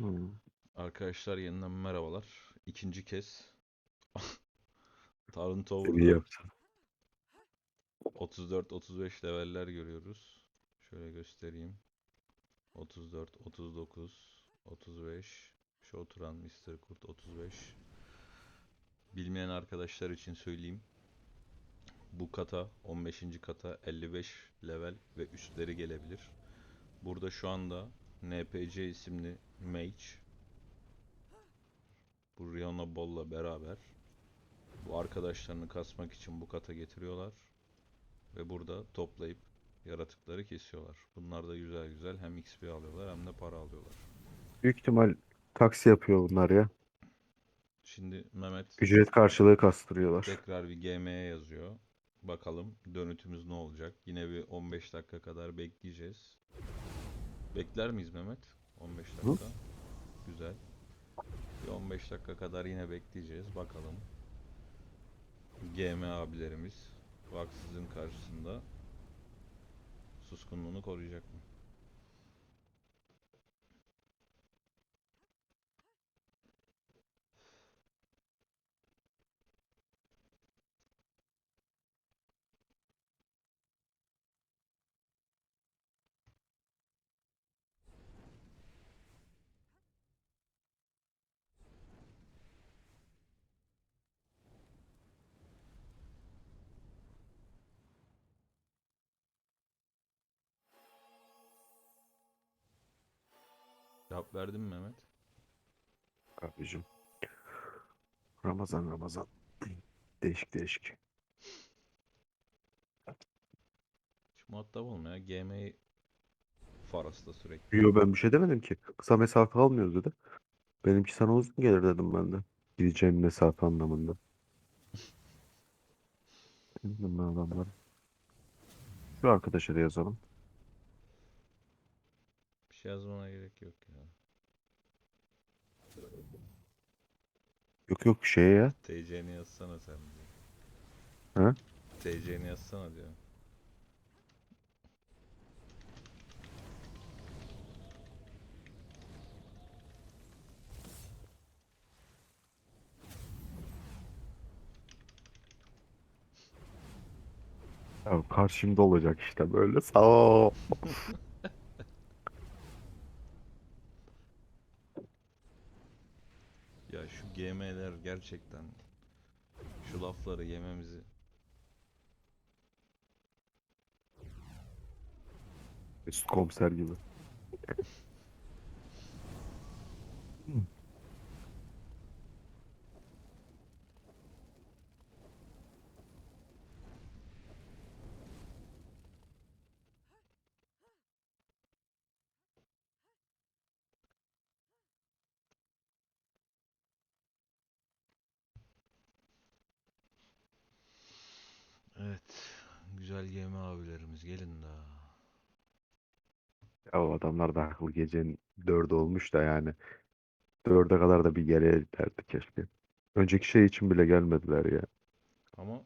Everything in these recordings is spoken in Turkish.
Hmm. Arkadaşlar yeniden merhabalar. İkinci kez Tarın İyi Tower'da yaptın. 34-35 leveller görüyoruz. Şöyle göstereyim. 34, 39, 35. Şu oturan Mr. Kurt 35. Bilmeyen arkadaşlar için söyleyeyim. Bu kata 15. kata 55 level ve üstleri gelebilir. Burada şu anda NPC isimli mage bu Rihanna Ball'la beraber bu arkadaşlarını kasmak için bu kata getiriyorlar ve burada toplayıp yaratıkları kesiyorlar. Bunlar da güzel güzel hem XP alıyorlar hem de para alıyorlar. Büyük ihtimal taksi yapıyor bunlar ya. Şimdi Mehmet Ücret karşılığı kastırıyorlar. tekrar bir GM'ye yazıyor. Bakalım dönütümüz ne olacak? Yine bir 15 dakika kadar bekleyeceğiz. Bekler miyiz Mehmet? 15 dakika. Güzel. Bir 15 dakika kadar yine bekleyeceğiz. Bakalım. GM abilerimiz Vaksızın karşısında suskunluğunu koruyacak mı? Cevap verdin mi Mehmet? Abicim. Ramazan Ramazan. Değişik değişik. Hiç muhatap olma ya. GM'yi Faras'ta sürekli. Yo ben bir şey demedim ki. Kısa mesafe almıyoruz dedi. Benimki sana uzun gelir dedim ben de. Gideceğim mesafe anlamında. Bildim ben adamları. Şu arkadaşa da yazalım. Bir şey yazmana gerek yok ya. Yok yok şeye ya. TC'ni yazsana sen diyor. Ha? TC'ni yazsana diyor. Ya karşımda olacak işte böyle. Sağ ol. Ya şu GM'ler gerçekten şu lafları yememizi Mesut komiser gibi. Evet. Güzel GM abilerimiz gelin daha. Ya o adamlar da haklı gecenin dördü olmuş da yani. Dörde kadar da bir geriye giderdi keşke. Önceki şey için bile gelmediler ya. Ama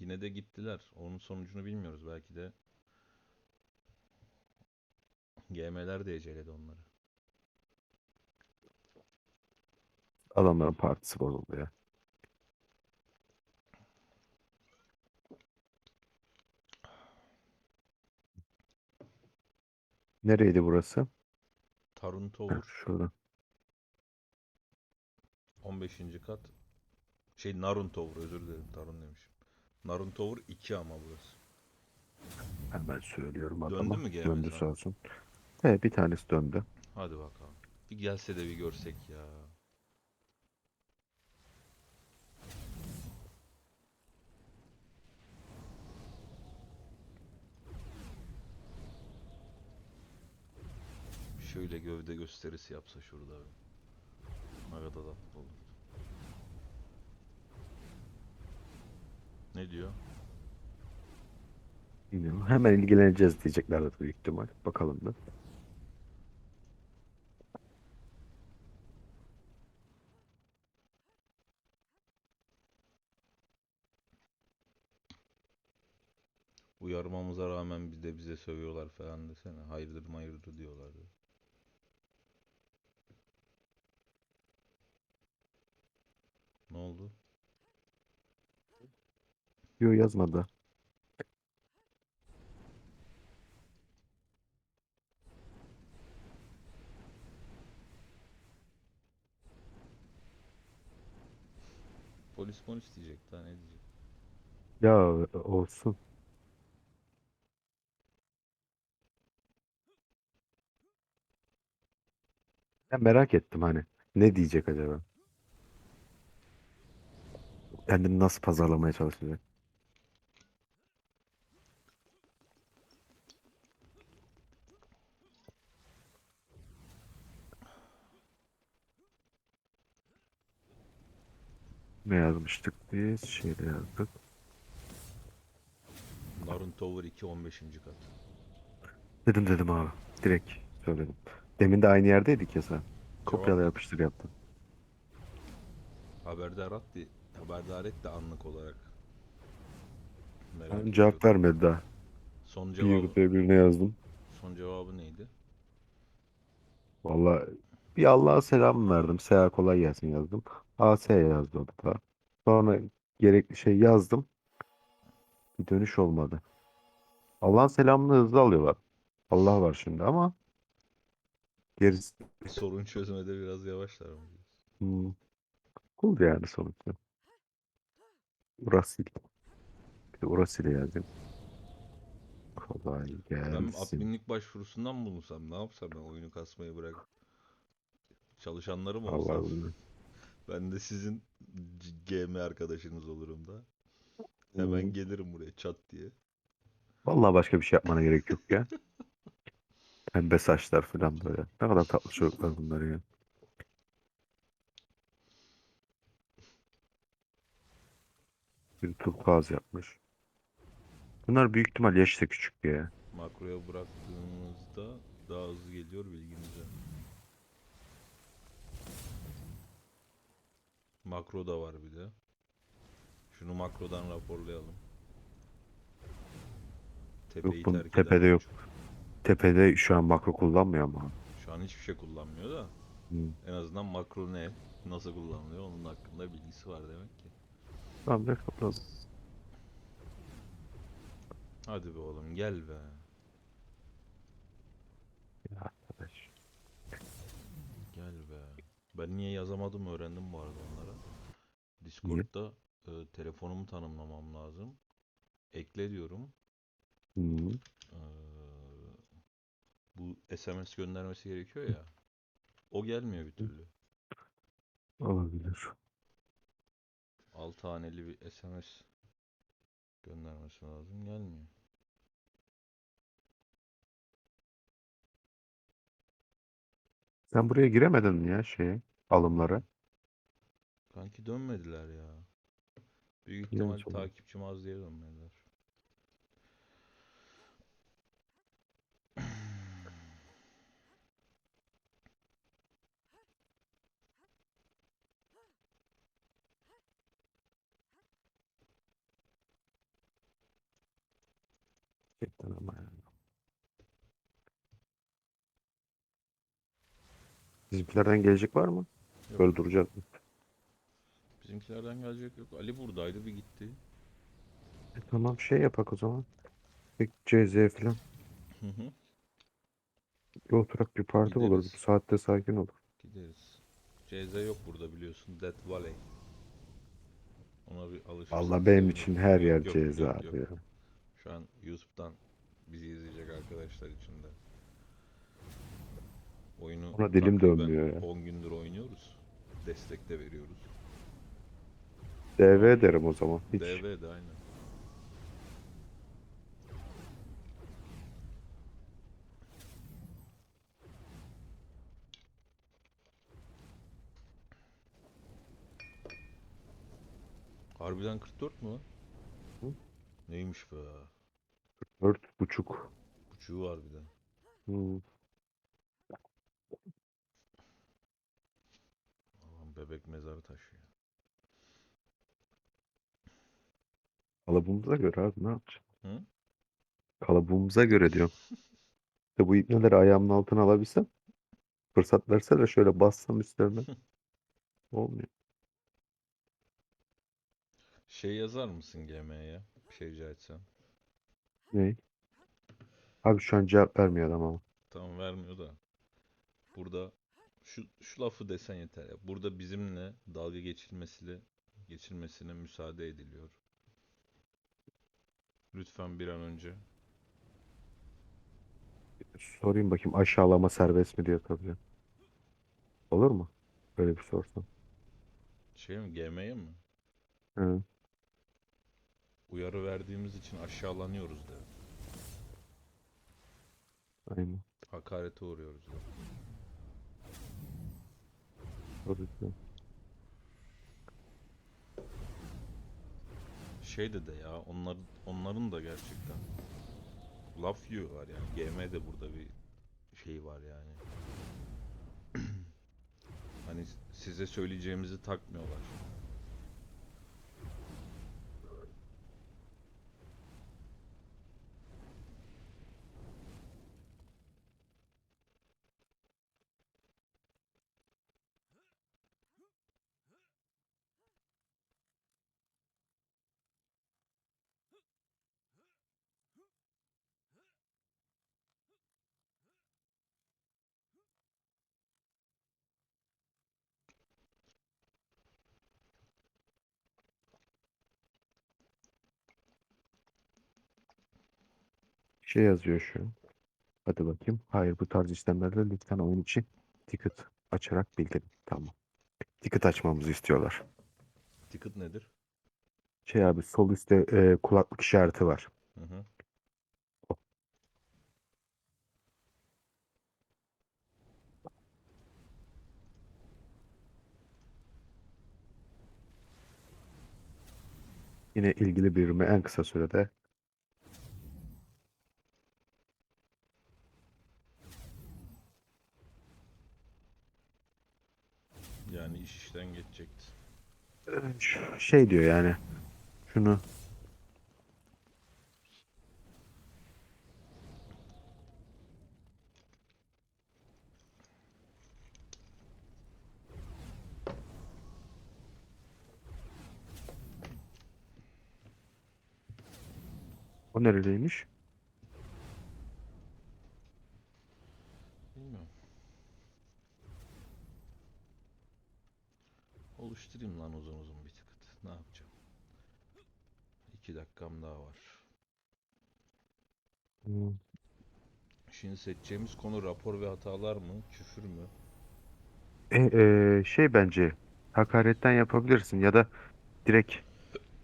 yine de gittiler. Onun sonucunu bilmiyoruz. Belki de GM'ler de eceledi onları. Adamların partisi bozuldu ya. Nereydi burası? Tarun Tower şurada. 15. kat. Şey Narun Tower özür dilerim Tarun demişim. Narun Tower 2 ama burası. Hemen söylüyorum Döndü adama. mü Döndü gelmedi sağ lan? olsun. Evet bir tanesi döndü. Hadi bakalım. Bir gelse de bir görsek ya. Şöyle gövde gösterisi yapsa şurada. Ne kadar tatlı olur. Ne diyor? Bilmiyorum. Hemen ilgileneceğiz diyeceklerdir büyük ihtimal. Bakalım da. Uyarmamıza rağmen bir de bize sövüyorlar falan desene. Hayırdır mayırdır diyorlar. Oldu? Yok yazmadı. Polis polis diyecek daha ne diyecek? Ya olsun. Ben merak ettim hani. Ne diyecek acaba? Kendini nasıl pazarlamaya çalışacak? Ne yazmıştık biz? Şeyde yazdık. Narun Tower 2 15. kat. Dedim dedim abi. Direkt söyledim. Demin de aynı yerdeydik ya sen. Kopyala yapıştır yaptın. Haberdar at di haberdar et de anlık olarak. Merak Ben ediyorum. cevap vermedi daha. Son Bir cevabı, birine yazdım. son cevabı neydi? Valla bir Allah'a selam verdim. Seha kolay gelsin yazdım. AS yazdı o da. Sonra gerekli şey yazdım. Bir dönüş olmadı. Allah'ın selamını hızlı alıyorlar. Allah var şimdi ama gerisi Sorun çözmede biraz yavaşlar mı? hmm, cool yani sonuçta. Urasil. Bir de Urasil'e yazayım. Kolay Ben gelsin. adminlik başvurusundan mı bulunsam? Ne yapsam ben oyunu kasmayı bırak. Çalışanlarım Allah olsam. Allah. Ben de sizin C- GM arkadaşınız olurum da. Hemen gelirim buraya çat diye. Vallahi başka bir şey yapmana gerek yok ya. Pembe saçlar falan böyle. Ne kadar tatlı çocuklar bunlar ya. Bir turkuaz yapmış. Bunlar büyük ihtimal yaşta küçük ya. Makroya bıraktığımızda daha hızlı geliyor bilginize. Makro da var bir de. Şunu makrodan raporlayalım. Tepeyi bunun terk eden tepede yok. çocuk. Tepede şu an makro kullanmıyor ama. Şu an hiçbir şey kullanmıyor da. Hmm. En azından makro ne, nasıl kullanılıyor onun hakkında bilgisi var demek ki. Tamam ne kapatalım. Hadi be oğlum gel be. Ya arkadaş. Gel be. Ben niye yazamadım öğrendim bu arada onlara. Discord'da e, telefonumu tanımlamam lazım. Ekle diyorum. Hmm. Ee, bu SMS göndermesi gerekiyor ya. O gelmiyor bir türlü. Olabilir. 6 haneli bir SMS göndermesi lazım. Gelmiyor. Sen buraya giremedin mi ya şeye? Alımlara. Kanki dönmediler ya. Büyük Niye ihtimal acaba? takipçim az diye dönmediler. Gerçekten ama yani. Bizimkilerden gelecek var mı? Yok. Böyle duracak mı? Bizimkilerden gelecek yok. Ali buradaydı bir gitti. E, tamam şey yapak o zaman. Bir CZ falan. Hı hı. Bir oturak bir parti olur. Bu saatte sakin olur. Gideriz. CZ yok burada biliyorsun. Death Valley. Ona bir alışırsak Vallahi benim için her yer Yok, yok, CZ yok, abi yok. ya. Şu an YouTube'dan bizi izleyecek arkadaşlar için de. Oyunu Ona dilim dönmüyor ya. 10 gündür oynuyoruz. Destek de veriyoruz. DV derim o zaman. Hiç. DV de aynen. Harbiden 44 mu? Hı? Neymiş be? Dört buçuk. Buçuğu var bir de. Hmm. Aman bebek mezarı taşıyor. Kalıbımıza göre abi ne yapacağız? Hı? Kalıbımıza göre diyorum. İşte bu ipneleri ayağımın altına alabilsem fırsat verse de şöyle bassam üstlerine olmuyor. Şey yazar mısın GM'ye? Bir şey rica etsem. Ne? Abi şu an cevap vermiyor adam ama. Tamam vermiyor da. Burada şu şu lafı desen yeter ya. Burada bizimle dalga geçilmesiyle geçilmesine müsaade ediliyor. Lütfen bir an önce. Sorayım bakayım aşağılama serbest mi diyor tabii. Olur mu? Böyle bir sorsam. Şey mi GM'ye mi? Hı. Uyarı verdiğimiz için aşağılanıyoruz de. Aynen. Hakarete uğruyoruz de. Ki. Şey de de ya onlar onların da gerçekten laf yiyorlar yani. GM de burada bir şey var yani. Hani size söyleyeceğimizi takmıyorlar. Şey yazıyor şu. Hadi bakayım. Hayır bu tarz işlemlerde lütfen oyun için ticket açarak bildirin. Tamam. Ticket açmamızı istiyorlar. Ticket nedir? Şey abi sol üstte e, kulaklık işareti var. Hı hı. Yine ilgili birime en kısa sürede Yani iş işten geçecekti. e, ş- şey diyor yani şunu O neredeymiş? Bilmiyorum. Oluşturayım lan uzun uzun bir ticket. Ne yapacağım? İki dakikam daha var. Hmm. Şimdi seçeceğimiz konu rapor ve hatalar mı? Küfür mü? E, e, şey bence hakaretten yapabilirsin ya da direkt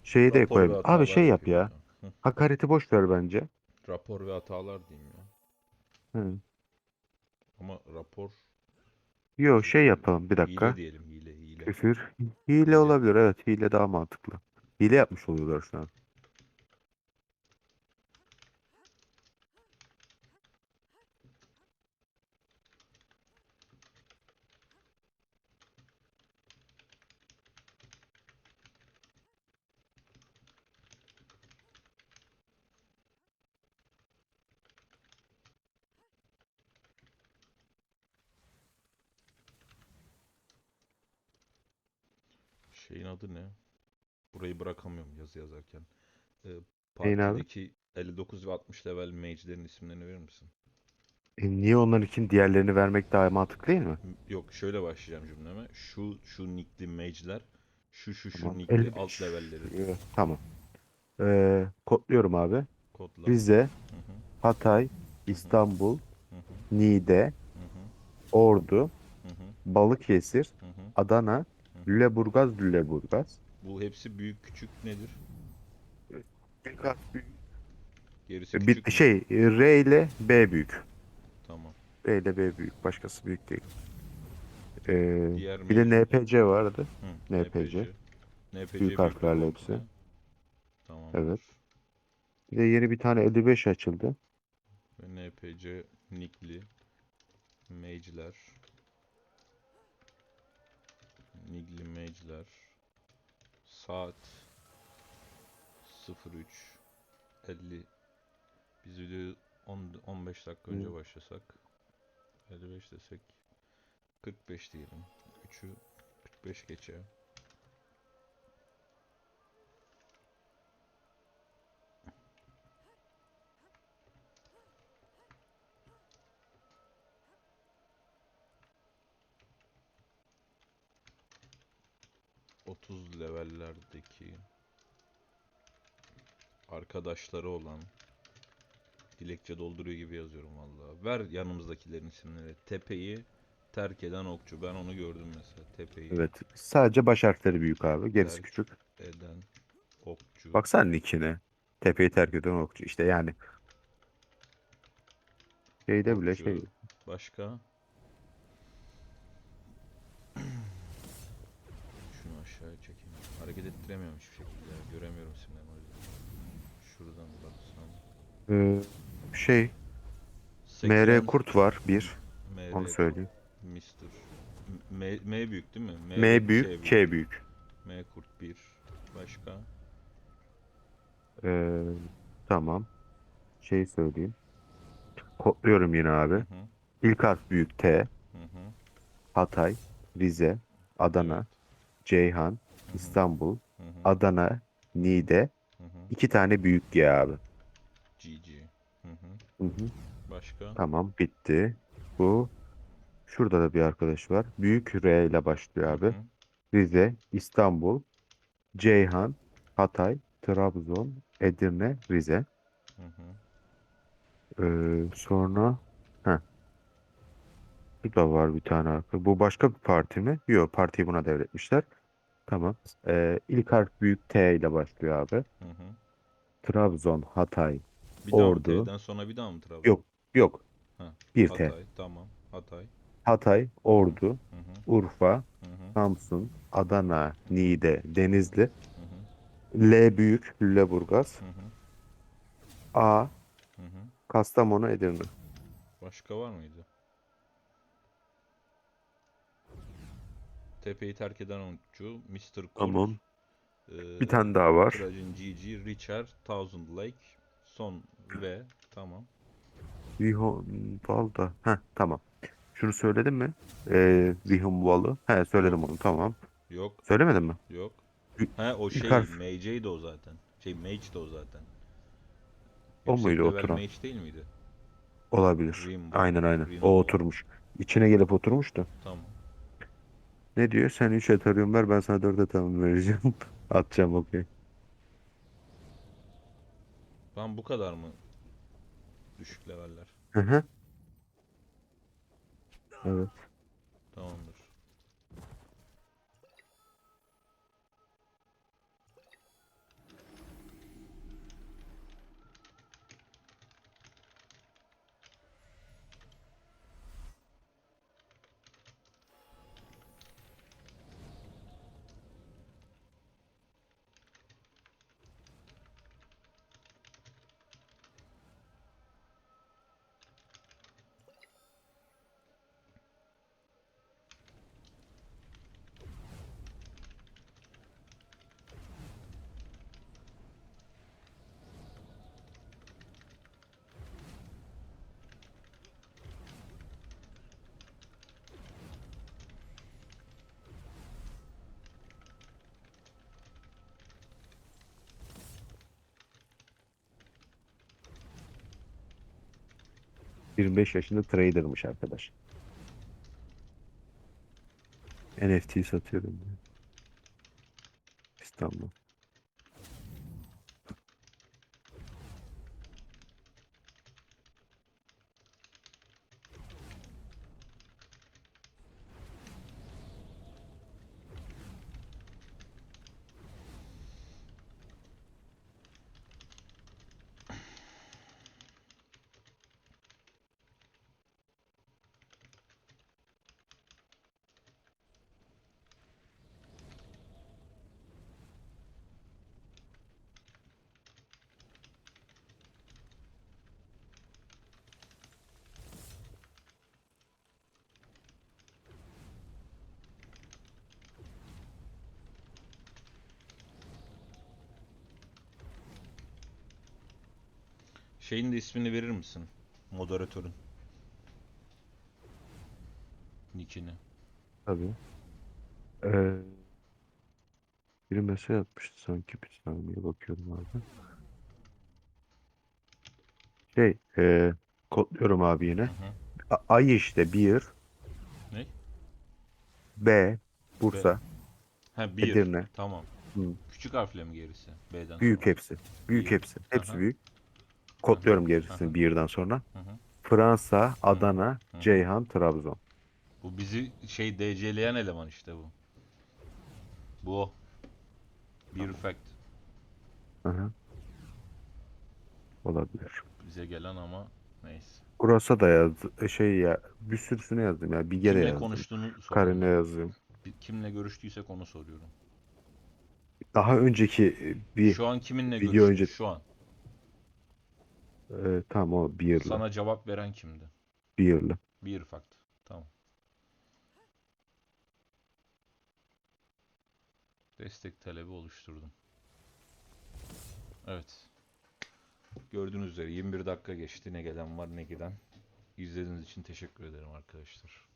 şeyi de Rapor ve koyabilir. Abi hatalar şey yap ya. Hı. Hakareti boş ver bence. Rapor ve hatalar diyeyim ya. Hı. Ama rapor Yo şey yapalım bir dakika. hile diyelim hile hile. Küfür. Hile. olabilir evet hile daha mantıklı. Hile yapmış oluyorlar şu an. Şeyin adı ne? Burayı bırakamıyorum yazı yazarken. Abi? partideki 59 ve 60 level mage'lerin isimlerini verir misin? E, niye onlar için diğerlerini vermek daha mantıklı değil mi? Yok şöyle başlayacağım cümleme. Şu şu nickli mage'ler, şu şu şu Tamam. nickli 55. alt levelleri Tamam. Ee, kodluyorum abi. kodla. Rize, Hı hı, Hatay, İstanbul, hı hı, Niğde, hı hı, Ordu, hı hı, Balıkesir, hı hı. Adana. Lüleburgaz, Lüleburgaz. Bu hepsi büyük küçük nedir? Gerisi küçük Bir mü? şey R ile B büyük. Tamam. R ile B büyük. Başkası büyük değil. Ee, Diğer bir de NPC vardı. Hı, NPC. NPC Büyük harflerle hepsi. Tamam. Evet. Bir de yeni bir tane 55 açıldı. Ve NPC nickli mage'ler nickli mage'ler saat 03 50 Biz videoyu 10, 15 dakika önce Hı. başlasak 55 desek 45 diyelim. 3'ü 45 geçe. Otuz levellerdeki arkadaşları olan dilekçe dolduruyor gibi yazıyorum vallahi. Ver yanımızdakilerin isimleri. Tepeyi terk eden okçu. Ben onu gördüm mesela. Tepeyi Evet. Sadece baş harfleri büyük abi. Gerisi Terk. küçük. eden okçu. Bak sen nickine. Tepeyi terk eden okçu. İşte yani. Şeyde bile Okçu. şey. Başka? Şunu aşağıya çekeyim. Hareket ettiremiyorum hiçbir şekilde. Göremiyorum isimlerini Ee, şey. Sekren, MR Kurt var. Bir. MR Onu söyleyeyim. Mr. M, M büyük değil mi? M büyük. K büyük. M kurt 1. Başka? Ee, tamam. Şey söyleyeyim. Kodluyorum yine abi. Hı. İlk harf büyük T. Hı hı. Hatay, Rize, Adana. Ceyhan. İstanbul, Hı hı. Adana, Niğde. Hı hı. İki tane büyük G abi. GG. Hı hı. Hı hı. Başka? Tamam bitti. Bu. Şurada da bir arkadaş var. Büyük R ile başlıyor abi. Hı hı. Rize, İstanbul, Ceyhan, Hatay, Trabzon, Edirne, Rize. Hı hı. Ee, sonra Heh. Bu da var bir tane arkadaş. Bu başka bir parti mi? Yok, partiyi buna devretmişler. Tamam. Ee, ilk harf büyük T ile başlıyor abi. Hı hı. Trabzon, Hatay. Bir daha mı Ordu. T'den sonra bir daha mı Trabzon? Yok, yok. Ha, Bir T. Hatay. Tamam. Hatay. Hatay, Ordu, Hı hı. Urfa, Hı hı. Samsun, Adana, Niğde, Denizli. Hı hı. L büyük, Lüleburgaz. Hı hı. A, Hı hı. Kastamonu, Edirne. Başka var mıydı? Tepeyi terk eden oyuncu Mr. Kurt. Tamam. eee, Bir tane daha var. Trajin GG, Richard, Thousand Lake, Son ve tamam. Rihon Valda. Heh, tamam. Şunu söyledin mi? Ee, Rihon Valı. He söyledim onu tamam. Yok, Söylemedin mi? yok. He o şey. Mage'ydi o zaten. Şey, Mage'di o zaten. O Yüksek muydu level oturan? Mage değil miydi? Olabilir. Rimbo. Aynen aynen. Rimbo. O oturmuş. İçine gelip oturmuştu. Tamam. Ne diyor? Sen 3 Ethereum ver ben sana 4 Ethereum vereceğim. Atacağım okey. Ben bu kadar mı? Düşük leveller. Hı hı. Evet. Tamamdır. Hı. 25 yaşında trader'mış arkadaş. NFT satıyorum diyor. İstanbul. Şeyin de ismini verir misin? Moderatörün. Nickini. Tabii. Ee, biri mesaj atmıştı sanki bir saniye bakıyorum abi. Şey, ee, kodluyorum abi yine. Hı Ay işte bir, Ne? B, Bursa, Ha bir. Edirne. Tamam. Hı. Küçük harfle mi gerisi? B'den Büyük sonra. hepsi. Büyük Bir. hepsi. Hepsi Aha. büyük. Kodluyorum gerisini bir yerden sonra. Hı hı. Fransa, Adana, Hı. Ceyhan, Trabzon. Bu bizi şey DC'leyen eleman işte bu. Bu o. Bir fact. Hı hı. Olabilir. Bize gelen ama neyse. Kurasa da yazdı. e, Şey ya bir sürüsünü yazdım ya. Bir kere Kimle yazdım. konuştuğunu Karine soruyorum. yazdım. Bir- Kimle görüştüysek onu soruyorum. Daha önceki e, bir Şu an kiminle video önce- Şu an. E, tamam o bir yırlı. Sana cevap veren kimdi? Yırlı. Bir fact. Tamam. Destek talebi oluşturdum. Evet. Gördüğünüz üzere 21 dakika geçti. Ne gelen var ne giden. İzlediğiniz için teşekkür ederim arkadaşlar.